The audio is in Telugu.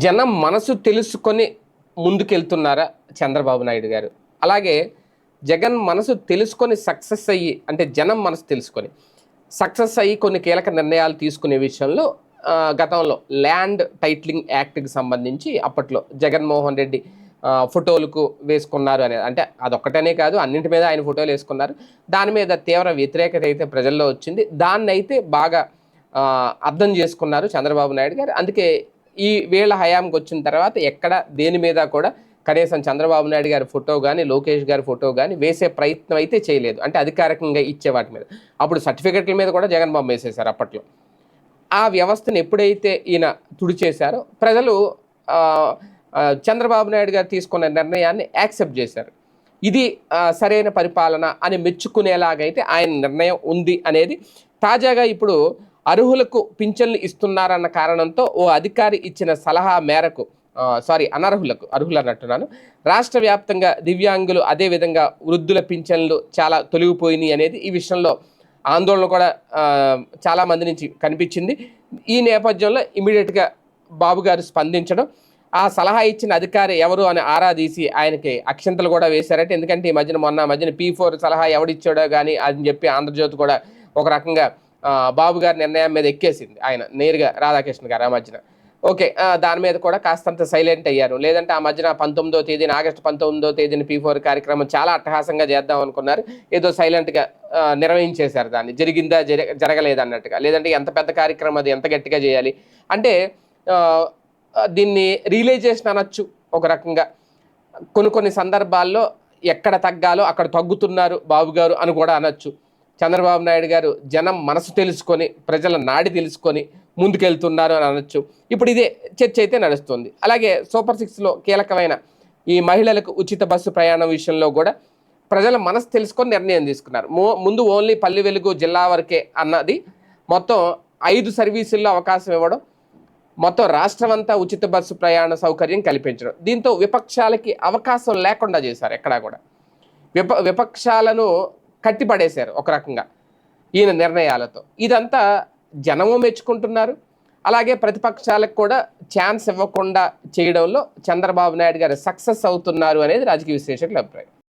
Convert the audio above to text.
జనం మనసు తెలుసుకొని ముందుకెళ్తున్నారా చంద్రబాబు నాయుడు గారు? అలాగే జగన్ మనసు తెలుసుకొని సక్సెస్ అయ్యి అంటే జనం మనసు తెలుసుకొని సక్సెస్ అయ్యి కొన్ని కీలక నిర్ణయాలు తీసుకునే విషయంలో గతంలో ల్యాండ్ టైటిలింగ్ యాక్ట్కి సంబంధించి అప్పట్లో జగన్మోహన్ రెడ్డి ఫోటోలకు వేసుకున్నారు అనేది అంటే అదొక్కటనే కాదు అన్నింటి మీద ఆయన ఫోటోలు వేసుకున్నారు. దాని మీద తీవ్ర వ్యతిరేకత అయితే ప్రజల్లో వచ్చింది. దాన్ని అయితే బాగా అర్థం చేసుకున్నారు చంద్రబాబు నాయుడు గారు. అందుకే ఈ వీళ్ళ హయాంకి వచ్చిన తర్వాత ఎక్కడ దేని మీద కూడా కనీసం చంద్రబాబు నాయుడు గారి ఫోటో కానీ లోకేష్ గారి ఫోటో కానీ వేసే ప్రయత్నం అయితే చేయలేదు. అంటే అధికారికంగా ఇచ్చే వాటి మీద. అప్పుడు సర్టిఫికెట్ల మీద కూడా జగన్ బాబు వేసేశారు అప్పట్లో. ఆ వ్యవస్థను ఎప్పుడైతే ఈయన తుడిచేశారో ప్రజలు చంద్రబాబు నాయుడు గారు తీసుకున్న నిర్ణయాన్ని యాక్సెప్ట్ చేశారు. ఇది సరైన పరిపాలన అని మెచ్చుకునేలాగైతే ఆయన నిర్ణయం ఉంది అనేది తాజాగా ఇప్పుడు అర్హులకు పింఛన్లు ఇస్తున్నారన్న కారణంతో ఓ అధికారి ఇచ్చిన సలహా మేరకు సారీ అనర్హులకు అర్హులు అన్నట్టున్నాను రాష్ట్ర వ్యాప్తంగా దివ్యాంగులు అదేవిధంగా వృద్ధుల పింఛన్లు చాలా తొలగిపోయినాయి అనేది ఈ విషయంలో ఆందోళన కూడా చాలామంది చాలా మంది నుంచి కనిపించింది. ఈ నేపథ్యంలో ఇమీడియట్గా బాబు గారు స్పందించడం. ఆ సలహా ఇచ్చిన అధికారి ఎవరు అని ఆరా తీసి ఆయనకి అక్షంతలు కూడా వేశారట. ఎందుకంటే ఈ మధ్యన మొన్న మధ్యన పీ ఫోర్ సలహా ఎవడిచ్చాడో కానీ అని చెప్పి ఆంధ్రజ్యోతి కూడా ఒక రకంగా బాబు గారి నిర్ణయం మీద ఎక్కేసింది ఆయన నేరుగా రాధాకృష్ణ గారు ఆ మధ్యన. ఓకే దాని మీద కూడా కాస్తంత సైలెంట్ అయ్యారు. లేదంటే ఆ మధ్యన పంతొమ్మిదో తేదీన ఆగస్టు పంతొమ్మిదో తేదీన పీ ఫోర్ కార్యక్రమం చాలా అట్టహాసంగా చేద్దాం అనుకున్నారు. ఏదో సైలెంట్గా నిర్వహించేశారు దాన్ని. జరిగిందా జరగ జరగలేదన్నట్టుగా లేదంటే ఎంత పెద్ద కార్యక్రమం అది ఎంత గట్టిగా చేయాలి? అంటే దీన్ని రియలైజేషన్ అనొచ్చు ఒక రకంగా. కొన్ని కొన్ని సందర్భాల్లో ఎక్కడ తగ్గాలో అక్కడ తగ్గుతున్నారు బాబు గారు అని కూడా అనొచ్చు. చంద్రబాబు నాయుడు గారు జనం మనసు తెలుసుకొని ప్రజల నాడి తెలుసుకొని ముందుకెళ్తున్నారు అని అనొచ్చు. ఇప్పుడు ఇదే చర్చ అయితే నడుస్తుంది. అలాగే సూపర్ సిక్స్లో కీలకమైన ఈ మహిళలకు ఉచిత బస్సు ప్రయాణం విషయంలో కూడా ప్రజల మనసు తెలుసుకొని నిర్ణయం తీసుకున్నారు. ముందు ఓన్లీ పల్లి వెలుగు జిల్లా వరకే అన్నది. మొత్తం ఐదు సర్వీసుల్లో అవకాశం ఇవ్వడం మొత్తం రాష్ట్రం అంతా ఉచిత బస్సు ప్రయాణ సౌకర్యం కల్పించడం. దీంతో విపక్షాలకి అవకాశం లేకుండా చేశారు ఎక్కడా కూడా. విప విపక్షాలను కట్టిపడేశారు ఒక రకంగా ఈయన నిర్ణయాలతో. ఇదంతా జనము మెచ్చుకుంటున్నారు. అలాగే ప్రతిపక్షాలకు కూడా ఛాన్స్ ఇవ్వకుండా చేయడంలో చంద్రబాబు నాయుడు గారు సక్సెస్ అవుతున్నారు అనేది రాజకీయ విశ్లేషకుల అభిప్రాయం.